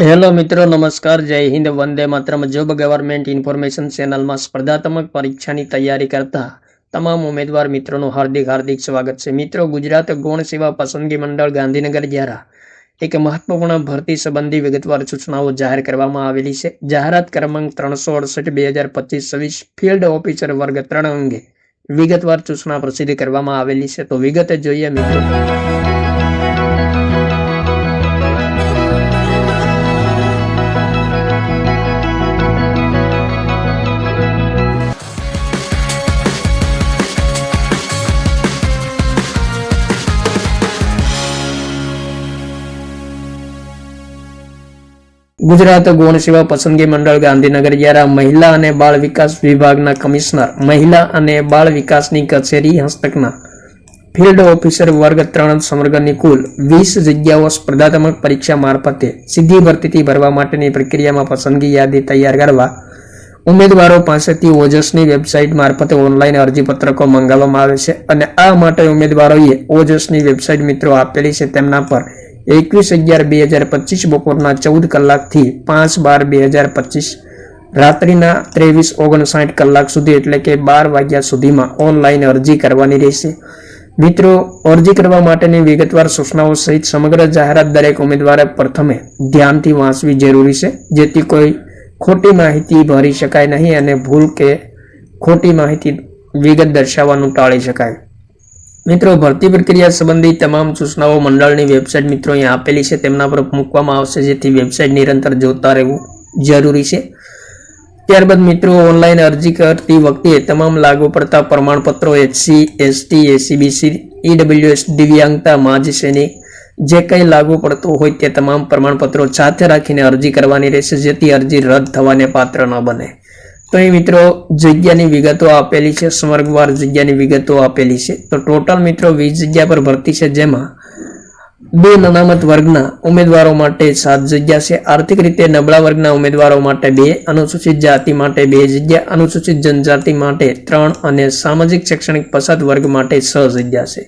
Hello મિત્રો, નમસ્કાર, જય હિન્દ, વંદે માત્રમ. જોબ ગવર્મેન્ટ ઇન્ફોર્મેશન ચેનલમાં સ્પર્ધાત્મક પરીક્ષાની તૈયારી કરતા તમામ ઉમેદવાર મિત્રોનું હાર્દિક હાર્દિક સ્વાગત છે. મિત્રો, ગુજરાત ગૌણ સેવા પસંદગી મંડળ ગાંધીનગર દ્વારા એક મહત્વપૂર્ણ ભરતી સંબંધી વિગતવાર સૂચનાઓ જાહેર કરવામાં આવેલી છે. જાહેરાત ક્રમાંક ત્રણસો અડસઠ, બે હજાર પચીસ, છવ્વીસ, ફિલ્ડ ઓફિસર વર્ગ ત્રણ અંગે વિગતવાર સૂચના પ્રસિદ્ધ કરવામાં આવેલી છે. તો વિગતે જોઈએ મિત્રો. ગુજરાત ગૌણ સેવા પસંદગી મંડળ ગાંધીનગર દ્વારા મહિલા અને બાળ વિકાસ વિભાગના કમિશનર, મહિલા અને બાળ વિકાસની કચેરી હસ્તકના. ફિલ્ડ ઓફિસર વર્ગ ત્રણ સંવર્ગની કુલ વીસ જગ્યાઓ સ્પર્ધાત્મક પરીક્ષા મારફતે સીધી ભરતીથી ભરવા માટેની પ્રક્રિયામાં પસંદગી યાદી તૈયાર કરવા. ઉમેદવારો પાસેથી ઓજસની વેબસાઇટ મારફતે ઓનલાઈન અરજીપત્રકો મંગાવવામાં આવે છે અને આ માટે ઉમેદવારોએ ઓજસની વેબસાઇટ મિત્રો આપેલી છે તેમના પર એકવીસ અગિયાર બે હજાર પચીસ બપોરના ચૌદ કલાકથી પાંચ બાર બે હજાર પચીસ રાત્રિના ત્રેવીસ ઓગણસાઠ કલાક સુધી એટલે કે બાર વાગ્યા સુધીમાં ઓનલાઈન અરજી કરવાની રહેશે. મિત્રો, અરજી કરવા માટેની વિગતવાર સૂચનાઓ સહિત સમગ્ર જાહેરાત દરેક ઉમેદવારે પ્રથમે ધ્યાનથી વાંચવી જરૂરી છે, જેથી કોઈ ખોટી માહિતી ભરી શકાય નહીં અને ભૂલ કે ખોટી માહિતી વિગત દર્શાવવાનું ટાળી શકાય. મિત્રો, ભરતી પ્રક્રિયા સંબંધી તમામ સૂચનાઓ મંડળની વેબસાઇટ મિત્રો અહીંયા આપેલી છે. તેમના પર મૂકવામાં આવશે, જેથી વેબસાઇટ નિરંતર જોતા રહેવું જરૂરી છે. ત્યારબાદ મિત્રો ઓનલાઈન અરજી કરતી વખતે તમામ લાગુ પડતા પ્રમાણપત્રો એચસી એસટી એસીબીસી ઈડબ્લ્યુએસ દિવ્યાંગતા માજી સૈનિક જે કંઈ લાગુ પડતું હોય તે તમામ પ્રમાણપત્રો સાથે રાખીને અરજી કરવાની રહેશે, જેથી અરજી રદ થવાને પાત્ર ન બને. તો એ મિત્રો જગ્યાની વિગતો આપેલી છે, સ્વર્ગવાર જગ્યાની વિગતો આપેલી છે. તો ટોટલ મિત્રો વીસ જગ્યા પર ભરતી છે, જેમાં બે અનામત વર્ગના ઉમેદવારો માટે સાત જગ્યા છે. આર્થિક રીતે નબળા વર્ગના ઉમેદવારો માટે બે, અનુસૂચિત જાતિ માટે બે જગ્યા, અનુસૂચિત જનજાતિ માટે ત્રણ અને સામાજિક શૈક્ષણિક પછાત વર્ગ માટે છ જગ્યા છે.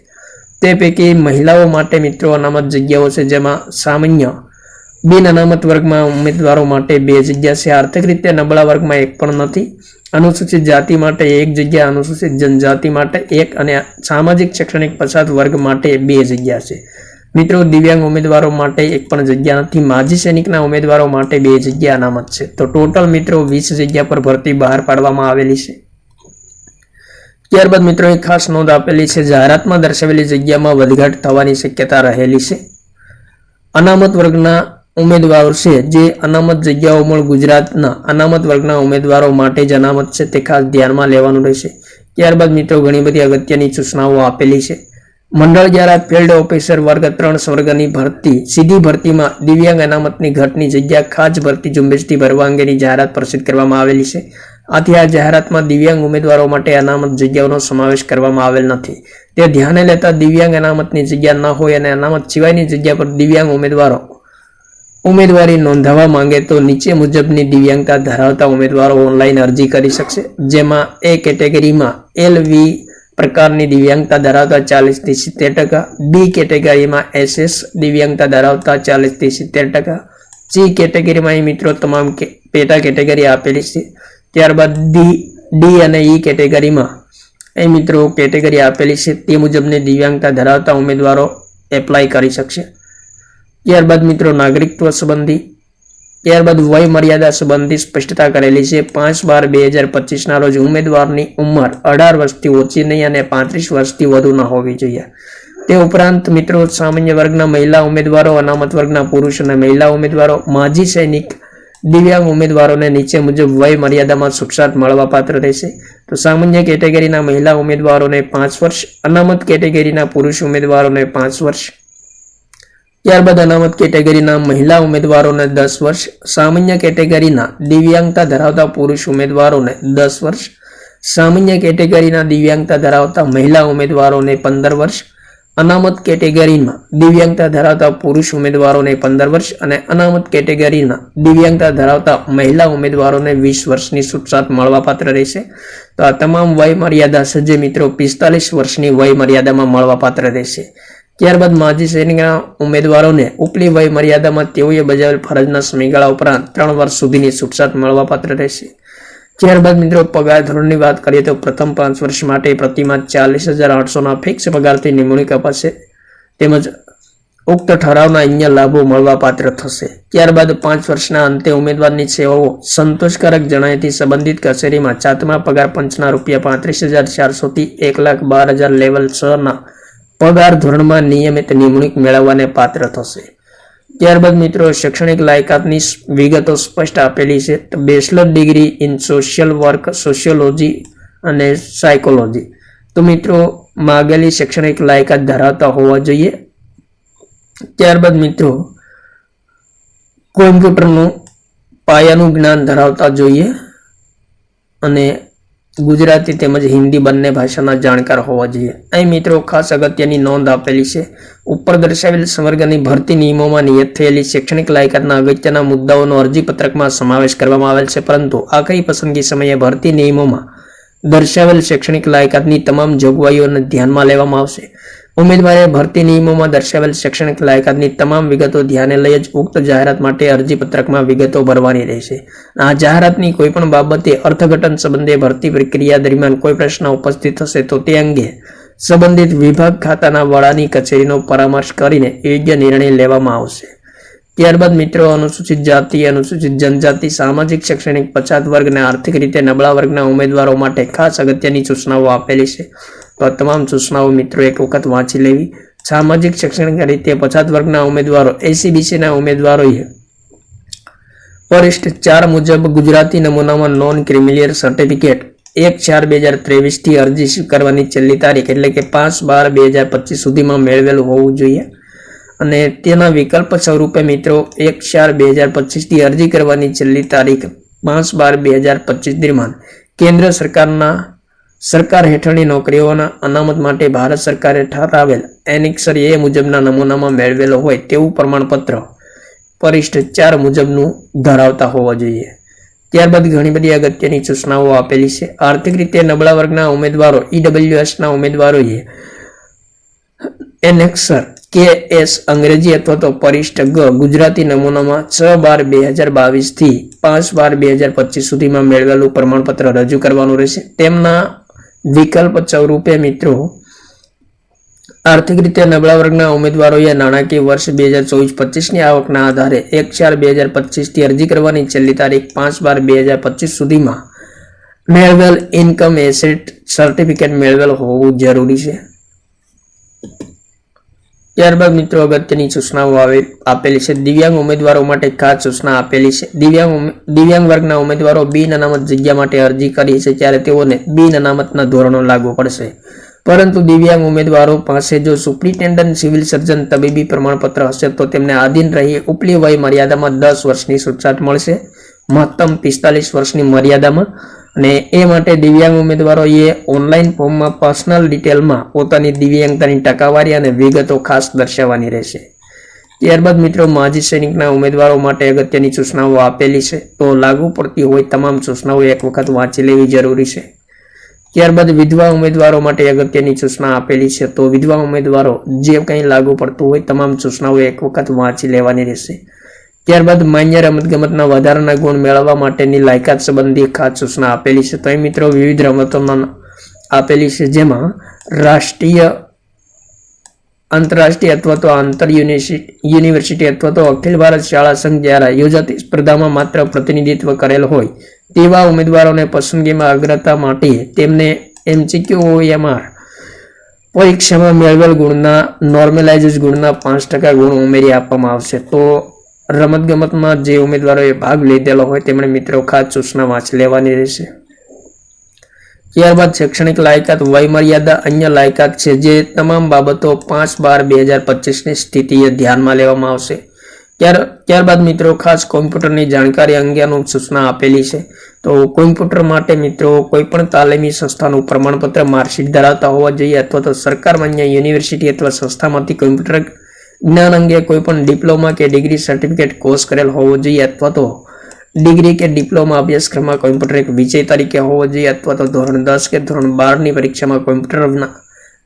તે પૈકી મહિલાઓ માટે મિત્રો અનામત જગ્યાઓ છે, જેમાં સામાન્ય બિન અનામત વર્ગમાં ઉમેદવારો માટે બે જગ્યા છે. આર્થિક રીતે નબળા વર્ગમાં એક પણ નથી. અનુસૂચિત જાતિ માટે એક જગ્યા, અનુસૂચિત જનજાતિ માટે એક અને સામાજિક શૈક્ષણિક પછાત વર્ગ માટે બે જગ્યા છે. મિત્રો, દિવ્યાંગ ઉમેદવારો માટે એક પણ જગ્યા નથી. માજી સૈનિકના ઉમેદવારો માટે બે જગ્યા અનામત છે. તો ટોટલ મિત્રો વીસ જગ્યા પર ભરતી બહાર પાડવામાં આવેલી છે. ત્યારબાદ મિત્રો, એક ખાસ નોંધ આપેલી છે. જાહેરાતમાં દર્શાવેલી જગ્યામાં વધઘાટ થવાની શક્યતા રહેલી છે. અનામત વર્ગના ઉમેદવારો છે. જે અનામત જગ્યાઓ પણ ગુજરાતના અનામત વર્ગના ઉમેદવારો માટે જ અનામત છે તે ખાસ ધ્યાનમાં લેવાનું રહેશે. ત્યારબાદ મિત્રો ઘણી બધી અગત્યની સૂચનાઓ આપેલી છે. મંડળ દ્વારા ફિલ્ડ ઓફિસર વર્ગ ત્રણ સ્વર્ગની ભરતી, સીધી ભરતીમાં દિવ્યાંગ અનામતની ઘટની જગ્યા, ખાસ ભરતી ઝુંબેશથી ભરવા અંગેની જાહેરાત પ્રસિદ્ધ કરવામાં આવેલી છે. આથી આ જાહેરાતમાં દિવ્યાંગ ઉમેદવારો માટે અનામત જગ્યાઓનો સમાવેશ કરવામાં આવેલ નથી. તે ધ્યાને લેતા દિવ્યાંગ અનામતની જગ્યા ન હોય અને અનામત સિવાયની જગ્યા પર દિવ્યાંગ ઉમેદવારો ઉમેદવારી નોંધાવવા માંગે તો નીચે મુજબની દિવ્યાંગતા ધરાવતા ઉમેદવારો ઓનલાઈન અરજી કરી શકશે, જેમાં એ કેટેગરીમાં એલ વી પ્રકારની દિવ્યાંગતા ધરાવતા ચાલીસથી સિત્તેર ટકા બી કેટેગરીમાં એસએસ દિવ્યાંગતા ધરાવતા ચાલીસથી સિત્તેર ટકા સી કેટેગરીમાં એ મિત્રો તમામ પેટા કેટેગરી આપેલી છે. ત્યારબાદ ડી ડી અને ઈ કેટેગરીમાં એ મિત્રો કેટેગરી આપેલી છે. તે મુજબની દિવ્યાંગતા ધરાવતા ઉમેદવારો એપ્લાય કરી શકશે. ત્યારબાદ મિત્રો નાગરિકત્વ સંબંધી, ત્યારબાદ વય મર્યાદા સંબંધી સ્પષ્ટતા કરેલી છે. પાંચ બાર બે હજાર પચીસના રોજ ઉમેદવારની ઉંમર અઢાર વર્ષથી ઓછી નહીં અને પાંત્રીસ વર્ષથી વધુ ન હોવી જોઈએ. તે ઉપરાંત મિત્રો સામાન્ય વર્ગના મહિલા ઉમેદવારો, અનામત વર્ગના પુરુષ અને મહિલા ઉમેદવારો, માજી સૈનિક, દિવ્યાંગ ઉમેદવારોને નીચે મુજબ વય મર્યાદામાં છૂટછાટ મળવાપાત્ર રહેશે. તો સામાન્ય કેટેગરીના મહિલા ઉમેદવારોને પાંચ વર્ષ, અનામત કેટેગરીના પુરુષ ઉમેદવારોને પાંચ વર્ષ ત્યારબાદ અનામત કેટેગરીના મહિલા ઉમેદવારોને દસ વર્ષ, સામાન્ય કેટેગરીના દિવ્યાંગતા ધરાવતા પુરુષ ઉમેદવારોને દસ વર્ષ, સામાન્ય કેટેગરીના દિવ્યાંગતા ધરાવતા મહિલા ઉમેદવારોને પંદર વર્ષ, અનામત કેટેગરીમાં દિવ્યાંગતા ધરાવતા પુરુષ ઉમેદવારોને પંદર વર્ષ અને અનામત કેટેગરીના દિવ્યાંગતા ધરાવતા મહિલા ઉમેદવારોને વીસ વર્ષની છૂટછાટ મળવાપાત્ર રહેશે. તો આ તમામ વય મર્યાદા સજ્જ મિત્રો પિસ્તાલીસ વર્ષની વય મર્યાદામાં મળવાપાત્ર રહેશે. ત્યારબાદ માજી સૈનિકના ઉમેદવારોને ઉપલી વય મર્યાદામાં તેઓએ બજાવેલ ફરજના સમયગાળા ઉપરાંત ત્રણ વર્ષ સુધીની છૂટછાટ મળવાપાત્ર રહેશે. ત્યારબાદ મિત્રો, પગાર ધોરણની વાત કરીએ તો પ્રથમ પાંચ વર્ષ માટે પ્રતિમાસ ચાલીસ હજાર આઠસોના ફિક્સ પગારથી નિમણૂક અપાશે. તેમજ ઉક્ત ઠરાવના અન્ય લાભો મળવાપાત્ર થશે. ત્યારબાદ પાંચ વર્ષના અંતે ઉમેદવારની સેવાઓ સંતોષકારક જણાયથી સંબંધિત કચેરીમાં ચાતમા પગાર પંચના રૂપિયા પાંત્રીસ હજાર ચારસોથી એક લાખ બાર હજાર લેવલ છના પગાર ધોરણમાં નિયમિત નિમણૂક મેળવવાને પાત્ર થશે. ત્યારબાદ મિત્રો, શૈક્ષણિક લાયકાતની વિગતો સ્પષ્ટ આપેલી છે. Bachelor degree in social work, sociology અને સાયકોલોજી. તો મિત્રો, માગેલી શૈક્ષણિક લાયકાત ધરાવતા હોવા જોઈએ. ત્યારબાદ મિત્રો, કોમ્પ્યુટરનું પાયાનું જ્ઞાન ધરાવતા જોઈએ અને ગુજરાતી તેમજ હિન્દી બંને ભાષાના જાણકાર હોવા જોઈએ. અહીં મિત્રો ખાસ અગત્યની નોંધ આપેલી છે. ઉપર દર્શાવેલ સંવર્ગની ભરતી નિયમોમાં નિયત થયેલી શૈક્ષણિક લાયકાતના અગત્યના મુદ્દાઓનો અરજીપત્રકમાં સમાવેશ કરવામાં આવેલ છે. પરંતુ આખરી પસંદગી સમયે ભરતી નિયમોમાં દર્શાવેલ શૈક્ષણિક લાયકાતની તમામ જોગવાઈઓને ધ્યાનમાં લેવામાં આવશે. ઉમેદવારે ભરતી નિયમોમાં દર્શાવેલ શૈક્ષણિક લાયકાતની તમામ વિગતો ધ્યાને લઈ જ ઉક્ત જાહેરાત માટે અરજીપત્રકમાં વિગતો ભરવાની રહેશે. આ જાહેરાતની કોઈપણ બાબતે અર્થઘટન સંબંધે ભરતી પ્રક્રિયા દરમિયાન કોઈ પ્રશ્ન ઉપસ્થિત થશે તો તે અંગે સંબંધિત વિભાગ ખાતાના વડાની કચેરીનો પરામર્શ કરીને યોગ્ય નિર્ણય લેવામાં આવશે. ત્યારબાદ મિત્રો, અનુસૂચિત જાતિ, અનુસૂચિત જનજાતિ, સામાજિક, શૈક્ષણિક, પછાત વર્ગ અને આર્થિક રીતે નબળા વર્ગના ઉમેદવારો માટે ખાસ અગત્યની સૂચનાઓ આપેલી છે. તો આ તમામ સૂચનાઓ મિત્રો એક વખત વાંચી લેવી. સામાજિક શૈક્ષણિક રીતે પછાત વર્ગના ઉમેદવારો એસીબીસીના ઉમેદવારોએ વરિષ્ઠ ચાર મુજબ ગુજરાતી નમૂનામાં નોન ક્રિમિલિયર સર્ટિફિકેટ એક ચાર બે હજાર ત્રેવીસથી અરજી સ્વીકારવાની છેલ્લી તારીખ એટલે કે પાંચ બાર બે હજાર પચીસ સુધીમાં મેળવેલું હોવું જોઈએ. અને તેના વિકલ્પ સ્વરૂપે મિત્રો એક ચાર બે હજાર પચીસથી અરજી કરવાની છેલ્લી તારીખ પાંચ બાર બે હજાર પચીસ દરમિયાન. કેન્દ્ર સરકારના સરકાર હેઠળની નોકરીઓના અનામત માટે ભારત સરકારે ઠરાવેલ એનિક્સર એ મુજબના નમૂનામાં મેળવેલો હોય તેવું પ્રમાણપત્ર પરિષ્ઠ ચાર મુજબનું ધરાવતા હોવા જોઈએ. ત્યારબાદ ઘણી બધી અગત્યની સૂચનાઓ આપેલી છે. આર્થિક રીતે નબળા વર્ગના ઉમેદવારો, ઈડબ્લ્યુએસના ઉમેદવારોએ એનેક્સર કે એસ અંગ્રેજી અથવા તો પરિષ્ઠ ગ ગુજરાતી નમૂનામાં છ બાર બે હજાર બાવીસથી પાંચ બાર બે હજાર પચીસ સુધીમાં મેળવેલું પ્રમાણપત્ર રજૂ કરવાનું રહેશે. તેમના વિકલ્પ સ્વરૂપે મિત્રો, આર્થિક રીતે નબળા વર્ગના ઉમેદવારોએ નાણાકીય વર્ષ બે હજાર ચોવીસ પચીસની આવકના આધારે એક ચાર બે હજાર પચીસથી અરજી કરવાની છેલ્લી તારીખ પાંચ બાર બે હજાર પચીસ સુધીમાં મેળવેલ ઇન્કમ એસેટ સર્ટિફિકેટ મેળવેલ હોવું જરૂરી છે. ત્યારબાદ મિત્રો અગત્યની સૂચનાઓ આવે આપેલી છે. દિવ્યાંગ ઉમેદવારો માટે ખાસ સૂચના આપેલી છે. દિવ્યાંગ દિવ્યાંગ વર્ગના ઉમેદવારો બિન અનામત જગ્યા માટે અરજી કરી છે ત્યારે તેઓને બિન અનામતના ધોરણો લાગુ પડશે. પરંતુ દિવ્યાંગ ઉમેદવારો પાસે જો સુપ્રિન્ટેન્ડન્ટ સિવિલ સર્જન તબીબી પ્રમાણપત્ર હશે તો તેમને આધીન રહી ઉપલી વય મર્યાદામાં દસ વર્ષની છૂટછાટ મળશે. મહત્તમ પિસ્તાલીસ વર્ષની મર્યાદામાં અને એ માટે દિવ્યાંગ ઉમેદવારોએ ઓનલાઈન ફોર્મમાં પર્સનલ ડિટેલમાં પોતાની દિવ્યાંગતાની ટકાવારી અને વિગતો ખાસ દર્શાવવાની રહેશે. ત્યારબાદ મિત્રો, માજી સૈનિકના ઉમેદવારો માટે અગત્યની સૂચનાઓ આપેલી છે. તો લાગુ પડતી હોય તમામ સૂચનાઓ એક વખત વાંચી લેવી જરૂરી છે. ત્યારબાદ વિધવા ઉમેદવારો માટે અગત્યની સૂચના આપેલી છે. તો વિધવા ઉમેદવારો, જે કંઈ લાગુ પડતું હોય તમામ સૂચનાઓ એક વખત વાંચી લેવાની રહેશે. ત્યારબાદ માન્ય રમતગમતના વધારાના ગુણ મેળવવા માટેની લાયકાત સંબંધી ખાસ સૂચના આપેલી છે. તો એ મિત્રો, વિવિધ રમતોમાં આપેલી છે, જેમાં રાષ્ટ્રીય, આંતરરાષ્ટ્રીય અથવા તો આંતર યુનિવર્સિટી અથવા તો અખિલ ભારત શાળા સંઘ દ્વારા યોજાતી સ્પર્ધામાં માત્ર પ્રતિનિધિત્વ કરેલ હોય તેવા ઉમેદવારોને પસંદગીમાં અગ્રતા માટે તેમને એમસીક્યુ ઓએમઆર પરીક્ષામાં મેળવેલ ગુણના નોર્મલાઇઝ ગુણના પાંચ ટકા ગુણ ઉમેરી આપવામાં આવશે. તો રમતગમતમાં જે ઉમેદવારોએ ભાગ લીધેલો હોય તેમણે મિત્રો ખાસ સૂચના વાંચી લેવાની રહેશે. ત્યારબાદ શૈક્ષણિક લાયકાત, વયમર્યાદા, અન્ય લાયકાત છે જે તમામ બાબતો પાંચ બાર બે હજાર પચીસની સ્થિતિએ ધ્યાનમાં લેવામાં આવશે. ત્યાર, ત્યારબાદ મિત્રો ખાસ કોમ્પ્યુટરની જાણકારી અંગેનું સૂચના આપેલી છે. તો કોમ્પ્યુટર માટે મિત્રો કોઈ પણ તાલીમી સંસ્થાનું પ્રમાણપત્ર માર્કશીટ ધરાવતા હોવા જોઈએ અથવા તો સરકાર માન્ય યુનિવર્સિટી અથવા સંસ્થામાંથી કોમ્પ્યુટર જ્ઞાન અંગે કોઈ પણ ડિપ્લોમા કે ડિગ્રી સર્ટિફિકેટ કોર્સ કરેલ હોવો જોઈએ અથવા તો ડિગ્રી કે ડિપ્લોમા અભ્યાસક્રમમાં કોમ્પ્યુટર એક વિષય તરીકે હોવો જોઈએ અથવા તો ધોરણ દસ કે ધોરણ બારની પરીક્ષામાં કોમ્પ્યુટરના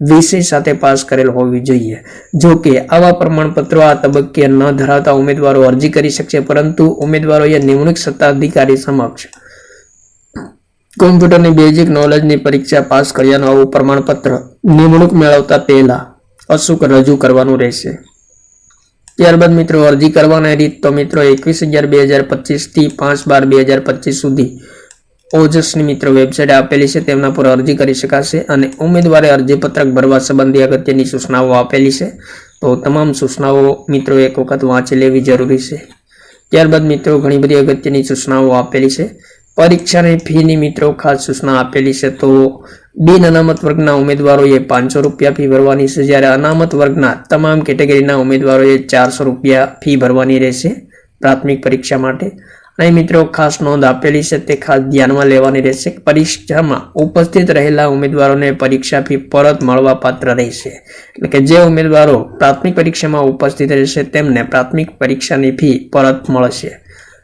વિષય સાથે પાસ કરેલ હોવી જોઈએ. જો કે આવા પ્રમાણપત્રો આ તબક્કે ન ધરાવતા ઉમેદવારો અરજી કરી શકશે, પરંતુ ઉમેદવારોએ નિમણૂક સત્તાધિકારી સમક્ષ કોમ્પ્યુટરની બેઝિક નોલેજની પરીક્ષા પાસ કર્યાનું આવું પ્રમાણપત્ર નિમણૂક મેળવતા પહેલા અચૂક રજૂ કરવાનું રહેશે. ત્યારબાદ મિત્રો અરજી કરવાની રીત તો મિત્રો એકવીસ અગિયાર બે હજાર પચીસથી પાંચ બાર બે હજાર પચીસ સુધી ઓજસની મિત્રો વેબસાઇટ આપેલી છે, તેમના પર અરજી કરી શકાશે અને ઉમેદવારે અરજીપત્રક ભરવા સંબંધી અગત્યની સૂચનાઓ આપેલી છે. તો તમામ સૂચનાઓ મિત્રો એક વખત વાંચી લેવી જરૂરી છે. ત્યારબાદ મિત્રો ઘણી બધી અગત્યની સૂચનાઓ આપેલી છે. પરીક્ષાની ફીની મિત્રો ખાસ સૂચના આપેલી છે, તો બિન અનામત વર્ગના ઉમેદવારોએ પાંચસો રૂપિયા ફી ભરવાની છે. જ્યારે અનામત વર્ગના તમામ કેટેગરીના ઉમેદવારોએ ચારસો રૂપિયા ફી ભરવાની રહેશે પ્રાથમિક પરીક્ષા માટે. અને મિત્રો ખાસ નોંધ આપેલી છે તે ખાસ ધ્યાનમાં લેવાની રહેશે પરીક્ષામાં ઉપસ્થિત રહેલા ઉમેદવારોને પરીક્ષા ફી પરત મળવા પાત્ર રહેશે. એટલે કે જે ઉમેદવારો પ્રાથમિક પરીક્ષામાં ઉપસ્થિત રહેશે તેમને પ્રાથમિક પરીક્ષાની ફી પરત મળશે.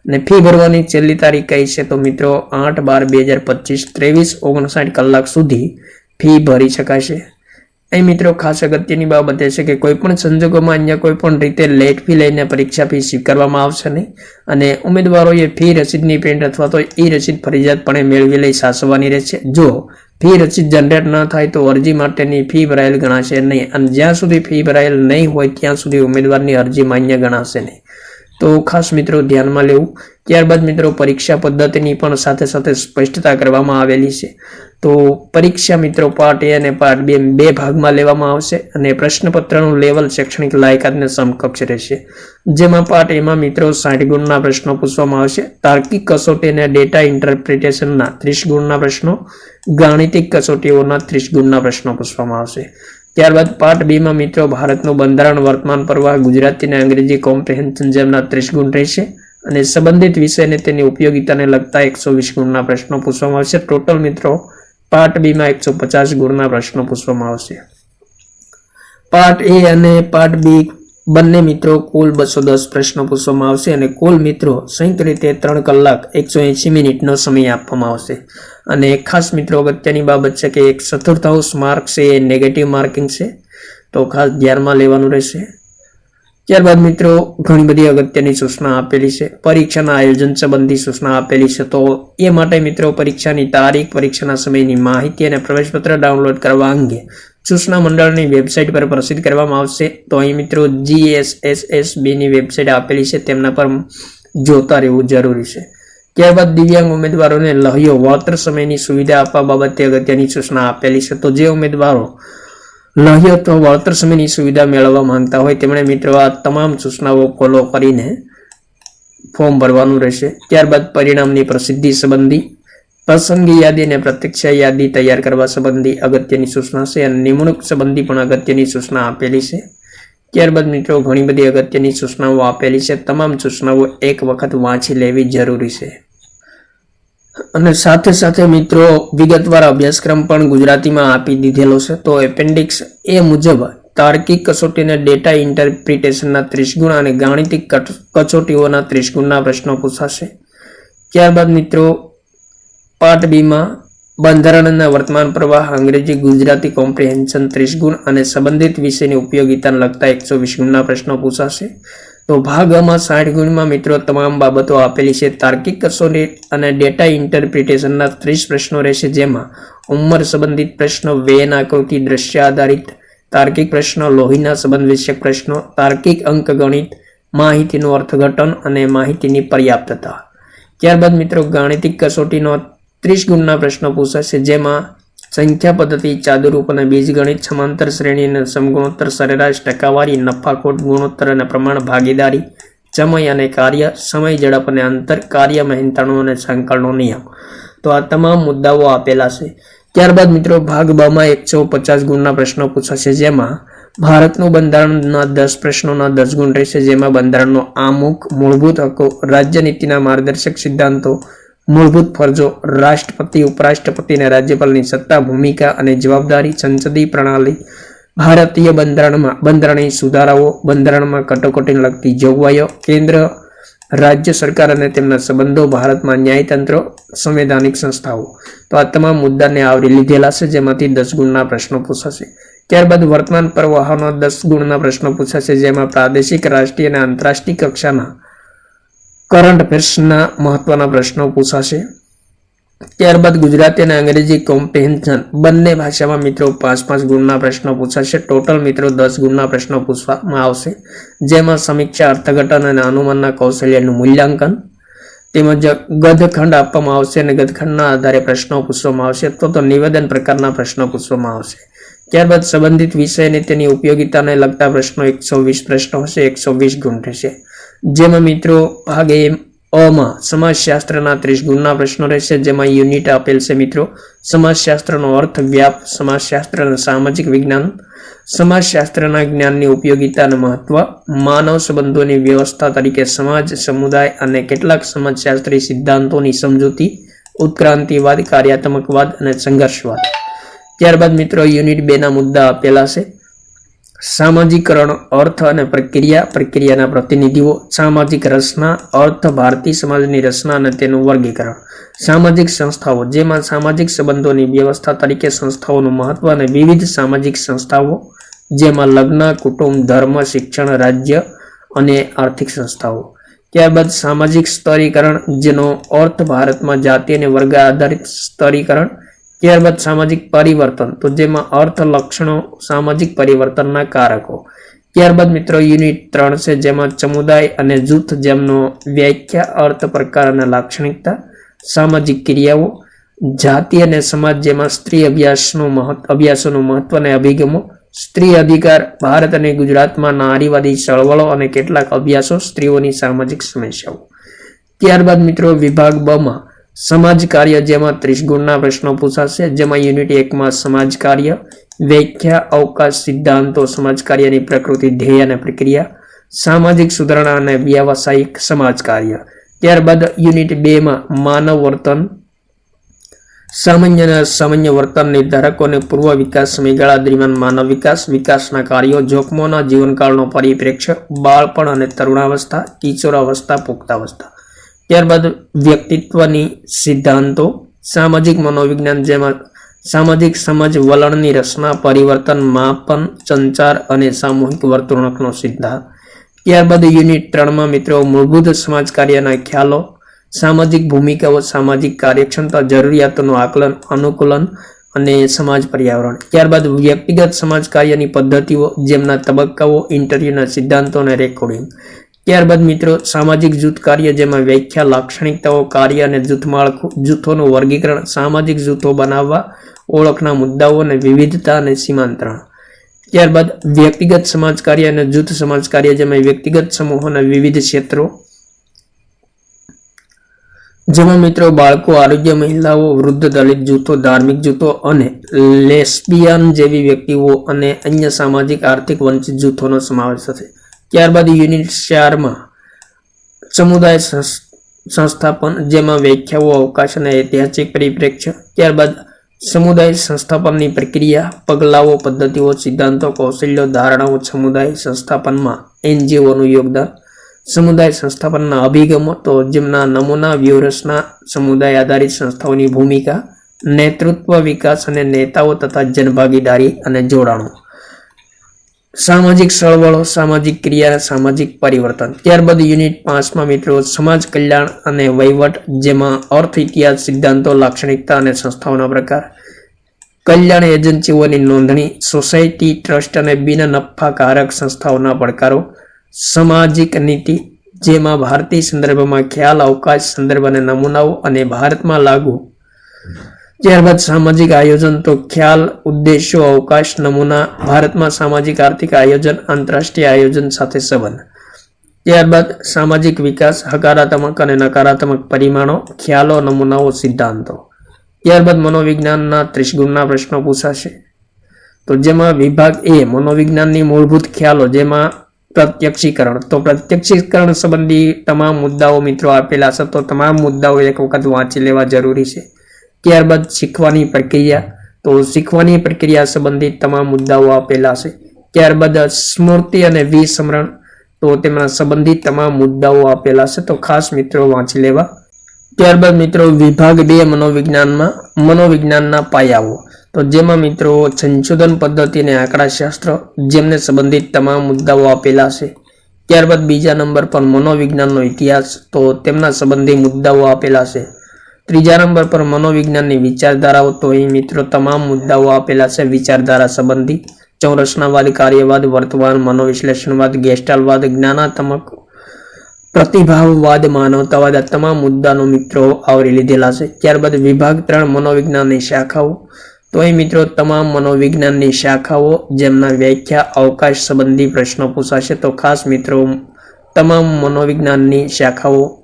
અને ફી ભરવાની છેલ્લી તારીખ કઈ છે તો મિત્રો આઠ બાર બે હજાર પચીસ ત્રેવીસ ઓગણસાઠ કલાક સુધી ફી ભરી શકાશે. અહીં મિત્રો ખાસ અગત્યની બાબત એ છે કે કોઈ પણ સંજોગોમાં અહીંયા કોઈ પણ રીતે લેટ ફી લઈને પરીક્ષા ફી સ્વીકારવામાં આવશે નહીં અને ઉમેદવારોએ ફી રસીદની પ્રિન્ટ અથવા તો ઈ રસીદ ફરજિયાતપણે મેળવી લઈ સાચવવાની રહેશે. જો ફી રસીદ જનરેટ ન થાય તો અરજી માટેની ફી ભરાયેલ ગણાશે નહીં અને જ્યાં સુધી ફી ભરાયેલ નહીં હોય ત્યાં સુધી ઉમેદવારની અરજી માન્ય ગણાશે નહીં. તો ખાસ મિત્રો ધ્યાનમાં લેવું. ત્યારબાદ મિત્રો પરીક્ષા પદ્ધતિની પણ સાથે સાથે સ્પષ્ટતા કરવામાં આવેલી છે. તો પરીક્ષા મિત્રો પાર્ટ એ અને પાર્ટ બે બે ભાગમાં લેવામાં આવશે અને પ્રશ્નપત્રનું લેવલ શૈક્ષણિક લાયકાતને સમકક્ષ રહેશે. જેમાં પાર્ટ એમાં મિત્રો સાઠ ગુણના પ્રશ્નો પૂછવામાં આવશે. તાર્કિક કસોટી અને ડેટા ઇન્ટરપ્રિટેશનના ત્રીસ ગુણના પ્રશ્નો. ગાણિતિક કસોટીઓના ત્રીસ ગુણના પ્રશ્નો પૂછવામાં આવશે. ત્યારબાદ પાર્ટ બીમાં મિત્રો ભારતનું બંધારણ વર્તમાન પ્રવાહ ગુજરાતી અને અંગ્રેજી કોમ્પ્રિહેન્શન જેમના ત્રીસ ગુણ રહેશે અને સંબંધિત વિષયને તેની ઉપયોગિતાને લગતા એકસો વીસ ગુણના પ્રશ્નો પૂછવામાં આવશે. ટોટલ મિત્રો, પાર્ટ બીમાં એકસો પચાસ ગુણના પ્રશ્નો પૂછવામાં આવશે. પાર્ટ એ અને પાર્ટ બી બંને મિત્રો કુલ બસો દસ પ્રશ્નો પૂછવામાં આવશે અને કુલ મિત્રો સંયુક્ત રીતે ત્રણ કલાક એકસો એંશી મિનિટનો સમય આપવામાં આવશે. અને ખાસ મિત્રો, અગત્યની બાબત છે કે એક ચતુર્થાંશ માર્ક છે, એ નેગેટિવ માર્કિંગ છે. તો ખાસ ધ્યાનમાં લેવાનું રહેશે. ત્યારબાદ મિત્રો, ઘણી બધી અગત્યની સૂચના આપેલી છે. પરીક્ષાના આયોજન સંબંધી સૂચના આપેલી છે. તો એ માટે મિત્રો, પરીક્ષાની તારીખ, પરીક્ષાના સમયની માહિતી અને પ્રવેશપત્ર ડાઉનલોડ કરવા અંગે સૂચના મંડળની વેબસાઇટ પર પ્રસિદ્ધ કરવામાં આવશે. તો અહીં મિત્રો જીએસએસએસબીની વેબસાઇટ આપેલી છે. તેમના પર જોતા રહેવું જરૂરી છે. ત્યારબાદ દિવ્યાંગ ઉમેદવારોને લહ્યો. વળતર સમયની સુવિધા આપવા બાબતે અગત્યની સૂચના આપેલી છે. તો જે ઉમેદવારો લહ્યો તો વળતર સમયની સુવિધા મેળવવા માંગતા હોય તેમણે મિત્રો આ તમામ સૂચનાઓ ફોલો કરીને ફોર્મ ભરવાનું રહેશે. ત્યારબાદ પરિણામની પ્રસિદ્ધિ સંબંધી પસંદગી યાદી અને પ્રત્યક્ષ યાદી તૈયાર કરવા સંબંધી અગત્યની સૂચના છે અને નિમણૂક સંબંધી પણ અગત્યની સૂચના આપેલી છે. ત્યારબાદ મિત્રો ઘણી બધી અગત્યની સૂચનાઓ આપેલી છે. તમામ સૂચનાઓ એક વખત વાંચી લેવી જરૂરી છે. અને સાથે સાથે મિત્રો, વિગતવાર અભ્યાસક્રમ પણ ગુજરાતીમાં આપી દીધેલો છે. તો એપેન્ડિક્સ એ મુજબ તાર્કિક કસોટીને ડેટા ઇન્ટરપ્રિટેશનના ત્રિશગુણ અને ગાણિતિક કસોટીઓના ત્રિશગુણના પ્રશ્નો પૂછાશે. ત્યારબાદ મિત્રો, પાર્ટ બીમાં બંધારણના વર્તમાન પ્રવાહ, અંગ્રેજી, ગુજરાતી કોમ્પ્રિહેન્શન ત્રિશગુણ અને સંબંધિત વિષયની ઉપયોગિતાને લગતા એકસો વીસ ગુણના પ્રશ્નો પૂછાશે. તો ભાગ આમાં સાઠ ગુણમાં મિત્રો તમામ બાબતો આપેલી છે. તાર્કિક કસોરી અને ડેટા ઇન્ટરપ્રિટેશનના ત્રીસ પ્રશ્નો રહેશે, જેમાં ઉંમર સંબંધિત પ્રશ્નો વેન આકૃતિ દ્રશ્ય આધારિત તાર્કિક પ્રશ્નો, લોહીના સંબંધ વિષયક પ્રશ્નો, તાર્કિક અંકગણિત માહિતીનું અર્થઘટન અને માહિતીની પર્યાપ્તતા. ત્યારબાદ મિત્રો ગાણિતિક કસોટીનો ત્રીસ ગુણના પ્રશ્નો પૂછાશે, જેમાં સંખ્યા પદ્ધતિ ચાદુરૂપ અને બીજગણિત સમાંતર શ્રેણી અને સમગુણોત્તર સરેરાશ ટકાવારી, નફાખોટ, ગુણોત્તર અને પ્રમાણ ભાગીદારી સમય અને કાર્ય, સમય, ઝડપ અને અંતર, કાર્ય મહેનતાણું અને સંકળનો નિયમ. તો આ તમામ મુદ્દાઓ આપેલા છે. ત્યારબાદ મિત્રો, ભાગ બમાં એકસો પચાસ ગુણના પ્રશ્નો પૂછાશે જેમાં ભારતનું બંધારણના દસ પ્રશ્નોના દસ ગુણ રહેશે, જેમાં બંધારણનો આમુખ, મૂળભૂત હકો રાજ્યનીતિના માર્ગદર્શક સિદ્ધાંતો મૂળભૂત ફરજો. રાષ્ટ્રપતિ, ઉપરાષ્ટ્રપતિ અને રાજ્યપાલની સત્તા, ભૂમિકા અને જવાબદારી, સંસદીય પ્રણાલી, ભારતીય બંધારણમાં, બંધારણીય સુધારાઓ, બંધારણમાં કટોકટીને લગતી જોગવાઈઓ, કેન્દ્ર, રાજ્ય સરકાર અને તેમના સંબંધો, ભારતમાં ન્યાયતંત્ર, સંવૈધાનિક સંસ્થાઓ. તો આ તમામ મુદ્દાને આવરી લીધેલા છે, જેમાંથી દસ ગુણના પ્રશ્નો પૂછાશે. ત્યારબાદ વર્તમાન પ્રવાહોના દસ ગુણના પ્રશ્નો પૂછાશે, જેમાં પ્રાદેશિક, રાષ્ટ્રીય અને આંતરરાષ્ટ્રીય કક્ષાના કરંટ અફેર્સના મહત્વના પ્રશ્નો પૂછાશે. ત્યારબાદ ગુજરાતી અને અંગ્રેજી કોમ્પિહેન્શન બંને ભાષામાં મિત્રો પાંચ પાંચ ગુણના પ્રશ્નો પૂછાશે. ટોટલ મિત્રો દસ ગુણના પ્રશ્નો પૂછવામાં આવશે. જેમાં સમીક્ષા, અર્થઘટન અને અનુમાનના કૌશલ્યનું મૂલ્યાંકન, તેમજ ગદખંડ આપવામાં આવશે અને ગદખંડના આધારે પ્રશ્નો પૂછવામાં આવશે અથવા તો નિવેદન પ્રકારના પ્રશ્નો પૂછવામાં આવશે. ત્યારબાદ સંબંધિત વિષયને તેની ઉપયોગિતાને લગતા પ્રશ્નો એકસો વીસ પ્રશ્નો હશે. એકસો વીસ ગુણ રહેશે જેમાં મિત્રો ભાગ એ અમાં સમાજશાસ્ત્રના ત્રીસ ગુણના પ્રશ્નો રહેશે, જેમાં યુનિટ આપેલ છે મિત્રો. સમાજશાસ્ત્રનો અર્થ વ્યાપ, સમાજશાસ્ત્ર અને સામાજિક વિજ્ઞાન. સમાજશાસ્ત્રના જ્ઞાનની ઉપયોગિતા અને મહત્વ. માનવ સંબંધોની વ્યવસ્થા તરીકે સમાજ, સમુદાય અને કેટલાક સમાજશાસ્ત્રી સિદ્ધાંતોની સમજૂતી, ઉત્ક્રાંતિવાદ, કાર્યાત્મકવાદ અને સંઘર્ષવાદ. ત્યારબાદ મિત્રો યુનિટ બેના મુદ્દા આપેલા છે. સામાજિકરણ, અર્થ અને પ્રક્રિયા, પ્રક્રિયાના પ્રતિનિધિઓ, સામાજિક રચના, અર્થ, ભારતીય સમાજની રચના અને તેનું વર્ગીકરણ. સામાજિક સંસ્થાઓ, જેમાં સામાજિક સંબંધોની વ્યવસ્થા તરીકે સંસ્થાઓનું મહત્વ અને વિવિધ સામાજિક સંસ્થાઓ, જેમાં લગ્ન, કુટુંબ, ધર્મ, શિક્ષણ, રાજ્ય અને આર્થિક સંસ્થાઓ. ત્યારબાદ સામાજિક સ્તરીકરણ, જેનો અર્થ ભારતમાં જાતિ અને વર્ગ આધારિત સ્તરીકરણ ત્યારબાદ સામાજિક પરિવર્તન, તો જેમાં અર્થ, લક્ષણો સામાજિક પરિવર્તનના કારકો. ત્યારબાદ મિત્રો, યુનિટ ત્રણ છે, જેમાં સમુદાય અને જૂથ જેમનો વ્યાખ્યા, અર્થ, પ્રકાર અને લાક્ષણિકતા, સામાજિક ક્રિયાઓ, જાતિ અને સમાજ જેમાં સ્ત્રી અભ્યાસનું મહત્વ, અભ્યાસોનું મહત્વ અને અભિગમો, સ્ત્રી અધિકાર, ભારત અને ગુજરાતમાં નારીવાદી ચળવળો અને કેટલાક અભ્યાસો સ્ત્રીઓની સામાજિક સમસ્યાઓ. ત્યારબાદ મિત્રો, વિભાગ બ માં સમાજ કાર્ય જેમાં ત્રીસ ગુણના પ્રશ્નો પૂછાશે, જેમાં યુનિટ એકમાં સમાજ કાર્ય, વ્યાખ્યા, અવકાશ સિદ્ધાંતો, સમાજ કાર્યની પ્રકૃતિ, ધ્યેય અને પ્રક્રિયા, સામાજિક સુધારણા અને વ્યાવસાયિક સમાજ કાર્ય. ત્યારબાદ યુનિટ બે માં માનવ વર્તન સામાન્ય અને અસામાન્ય વર્તન નિર્ધારકો પૂર્વ વિકાસ સમયગાળા દરમિયાન માનવ વિકાસ, વિકાસના કાર્યો, જોખમોના જીવનકાળનો પરિપ્રેક્ષ્ય, બાળપણ અને તરુણાવસ્થા, કિશોરાવસ્થા, પુખ્તાવસ્થા. ત્યારબાદ વ્યક્તિત્વની સિદ્ધાંતો, સામાજિક મનોવિજ્ઞાન જેમાં સામાજિક સમજ વલણની રચના, પરિવર્તન, માપન, સંચાર અને સામૂહિક વર્તણૂકનો સિદ્ધાંત. ત્યારબાદ યુનિટ ત્રણમાં મિત્રો મૂળભૂત સમાજ કાર્યના ખ્યાલો, સામાજિક ભૂમિકાઓ, સામાજિક કાર્યક્ષમતા, જરૂરિયાતોનું આકલન, અનુકૂલન અને સમાજ પર્યાવરણ. ત્યારબાદ વ્યક્તિગત સમાજ કાર્યની પદ્ધતિઓ, જેમના તબક્કાઓ, ઇન્ટરવ્યૂના સિદ્ધાંતો અને રેકોર્ડિંગ. ત્યારબાદ મિત્રો, સામાજિક જૂથ કાર્ય જેમાં વ્યાખ્યા, લાક્ષણિકતાઓ, કાર્ય અને જૂથ માળખું જૂથોનું વર્ગીકરણ, સામાજિક જૂથો બનાવવા, ઓળખના મુદ્દાઓ અને વિવિધતા અને સીમાંતરણ. ત્યારબાદ વ્યક્તિગત સમાજ કાર્ય અને જૂથ સમાજ કાર્ય જેમાં વ્યક્તિગત સમૂહોના વિવિધ ક્ષેત્રો. જેમાં મિત્રો, બાળકો, આરોગ્ય મહિલાઓ, વૃદ્ધ દલિત જૂથો, ધાર્મિક જૂથો અને લેસ્બિયન જેવી વ્યક્તિઓ અને અન્ય સામાજિક, આર્થિક વંચિત જૂથોનો સમાવેશ થશે. ત્યારબાદ યુનિટ ચારમાં સમુદાય સંસ- સંસ્થાપન, જેમાં વ્યાખ્યાઓ, અવકાશ અને ઐતિહાસિક પરિપ્રેક્ષ્ય, ત્યારબાદ સમુદાય સંસ્થાપનની પ્રક્રિયા, પગલાઓ, પદ્ધતિઓ, સિદ્ધાંતો, કૌશલ્યો, ધારણાઓ, સમુદાય સંસ્થાપનમાં એનજીઓનું યોગદાન, સમુદાય સંસ્થાપનના અભિગમો, તો જેમના નમૂના, વ્યૂહરચના, સમુદાય આધારિત સંસ્થાઓની ભૂમિકા, નેતૃત્વ વિકાસ અને નેતાઓ તથા જનભાગીદારી અને જોડાણો. સામાજિક ચળવળો સામાજિક ક્રિયા સામાજિક પરિવર્તન. ત્યારબાદ યુનિટ પાંચમાં મિત્રો સમાજ કલ્યાણ અને વહીવટ, જેમાં અર્થ, ઇતિહાસ, સિદ્ધાંતો, લાક્ષણિકતા અને સંસ્થાઓના પ્રકાર. કલ્યાણ એજન્સીઓની નોંધણી, સોસાયટી, ટ્રસ્ટ અને બિન નફાકારક સંસ્થાઓના પડકારો. સામાજિક નીતિ, જેમાં ભારતીય સંદર્ભમાં ખ્યાલ, અવકાશ સંદર્ભ અને નમૂનાઓ અને ભારતમાં લાગુ. ત્યારબાદ સામાજિક આયોજન તો ખ્યાલ, ઉદ્દેશો, અવકાશ, નમૂના, ભારતમાં સામાજિક, આર્થિક આયોજન, આંતરરાષ્ટ્રીય આયોજન સાથે સંબંધ. ત્યારબાદ સામાજિક વિકાસ, હકારાત્મક અને નકારાત્મક પરિમાણો, ખ્યાલો, નમૂનાઓ, સિદ્ધાંતો. ત્યારબાદ મનોવિજ્ઞાનના ત્રિશગુણના પ્રશ્નો પૂછાશે. તો જેમાં વિભાગ એ મનોવિજ્ઞાનની મૂળભૂત ખ્યાલો જેમાં પ્રત્યક્ષીકરણ. તો પ્રત્યક્ષીકરણ સંબંધી તમામ મુદ્દાઓ મિત્રો આપેલા છે. તો તમામ મુદ્દાઓ એક વખત વાંચી લેવા જરૂરી છે. ત્યારબાદ શીખવાની પ્રક્રિયા. તો શીખવાની પ્રક્રિયા સંબંધિત તમામ મુદ્દાઓ આપેલા છે. ત્યારબાદ સ્મૃતિ અને વિસ્મરણ. તો તેમના સંબંધિત તમામ મુદ્દાઓ આપેલા છે. તો ખાસ મિત્રો વાંચી લેવા. ત્યારબાદ મિત્રો વિભાગ બે મનોવિજ્ઞાનમાં, મનોવિજ્ઞાનના પાયાઓ. તો જેમાં મિત્રો સંશોધન પદ્ધતિ અને આંકડાશાસ્ત્ર જેમને સંબંધિત તમામ મુદ્દાઓ આપેલા છે. ત્યારબાદ બીજા નંબર પર મનોવિજ્ઞાનનો ઇતિહાસ. તો તેમના સંબંધી મુદ્દાઓ આપેલા છે. ત્રીજા નંબર પર મનોવિજ્ઞાનની વિચારધારાઓ તો અહીં મિત્રો તમામ મુદ્દાઓ આપેલા છે વિચારધારા સંબંધી. ચૌરસનાવાદ, કાર્યવાદ, વર્તમાન મનોવિશ્લેષણવાદ ગેસ્ટાલવાદ જ્ઞાનાત્મક પ્રતિભાવવાદ, માનવતાવાદ આ તમામ મુદ્દાનો મિત્રો આવરી લીધેલા છે. ત્યારબાદ વિભાગ ત્રણ મનોવિજ્ઞાનની શાખાઓ. તો અહીં મિત્રો તમામ મનોવિજ્ઞાનની શાખાઓ જેમના વ્યાખ્યા, અવકાશ સંબંધી પ્રશ્નો પૂછાશે તો ખાસ મિત્રો, તમામ મનોવિજ્ઞાનની શાખાઓ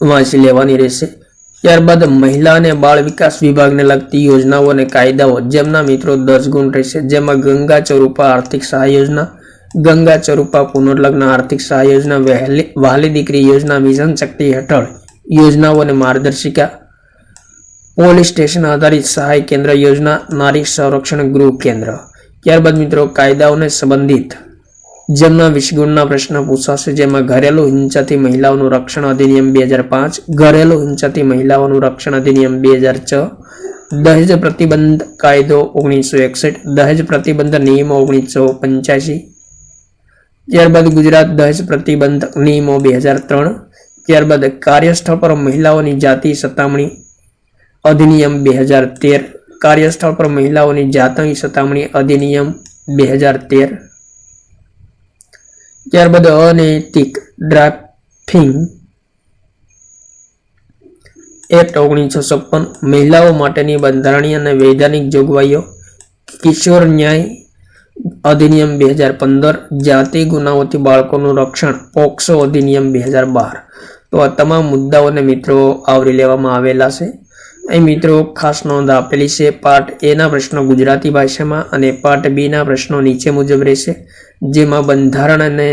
વાંચી લેવાની રહેશે. ત્યારબાદ મહિલા અને બાળ વિકાસ વિભાગને લગતી યોજનાઓ અને કાયદાઓ જેમના મિત્રો દસ ગુણ રહેશે, જેમાં ગંગા ચરૂપા આર્થિક સહાય યોજના, ગંગા ચરૂપા પુનર્લગ્ન આર્થિક સહાય યોજના, વહેલી, વહાલી દીકરી યોજના મિશન શક્તિ હેઠળ યોજનાઓ અને માર્ગદર્શિકા, પોલીસ સ્ટેશન આધારિત સહાય કેન્દ્ર યોજના, નારી સંરક્ષણ ગૃહ કેન્દ્ર. ત્યારબાદ મિત્રો કાયદાઓને સંબંધિત જેમના વીસ પ્રશ્ન પૂછાશે, જેમાં ઘરેલું હિંસાથી મહિલાઓનું રક્ષણ અધિનિયમ બે હજાર પાંચ, ઘરેલું હિંસાથી મહિલાઓનું રક્ષણ અધિનિયમ બે હજાર છ, દહેજ પ્રતિબંધ કાયદો ઓગણીસો એકસઠ, દહેજ પ્રતિબંધ નિયમો ઓગણીસો પંચ્યાસી, ત્યારબાદ ગુજરાત દહેજ પ્રતિબંધ નિયમો બે હજાર ત્રણ, ત્યારબાદ કાર્યસ્થળ પર મહિલાઓની જાતિ સતામણી અધિનિયમ બે હજાર તેર, કાર્યસ્થળ પર મહિલાઓની જાતિ સતામણી અધિનિયમ બે હજાર તેર ત્યારબાદ અનૈતિક ડ્રાફ્ટિંગ. એક્ટ ઓગણીસો છપ્પન, મહિલાઓ માટેની બંધારણીય અને વૈધાનિક જોગવાઈઓ. કિશોર ન્યાય અધિનિયમ બે હજાર પંદર, જાતિ ગુનાઓથી બાળકોનું રક્ષણ, પોક્સો અધિનિયમ બે હજાર બાર. તો આ તમામ મુદ્દાઓને મિત્રો આવરી લેવામાં આવેલા છે. અહીં મિત્રો, ખાસ નોંધ આપેલી છે, પાર્ટ એના પ્રશ્નો ગુજરાતી ભાષામાં અને પાર્ટ બીના પ્રશ્નો નીચે મુજબ રહેશે, જેમાં બંધારણ અને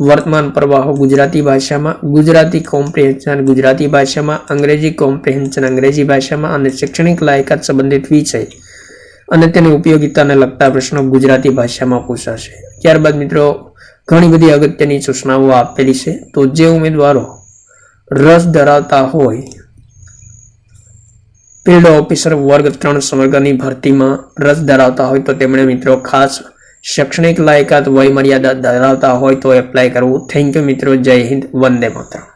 વર્તમાન પ્રવાહો ગુજરાતી ભાષામાં, ગુજરાતી કોમ્પ્રિહેન્શન ગુજરાતી ભાષામાં, અંગ્રેજી કોમ્પ્રિહેન્શન અંગ્રેજી ભાષામાં અને શૈક્ષણિક લાયકાત સંબંધિત વિષય અને તેની ઉપયોગિતાને લગતા પ્રશ્નો ગુજરાતી ભાષામાં પૂછાશે. ત્યારબાદ મિત્રો, ઘણી બધી અગત્યની સૂચનાઓ આપેલી છે. તો જે ઉમેદવારો રસ ધરાવતા હોય ફિલ્ડ ઓફિસર વર્ગ ત્રણ સમગ્રની ભરતીમાં રસ ધરાવતા હોય તો તેમણે મિત્રો ખાસ શૈક્ષણિક લાયકાત વય મર્યાદા ધરાવતા હોય તો એપ્લાય કરવું. થેન્ક યુ મિત્રો. જય હિન્દ. વંદે માતરમ.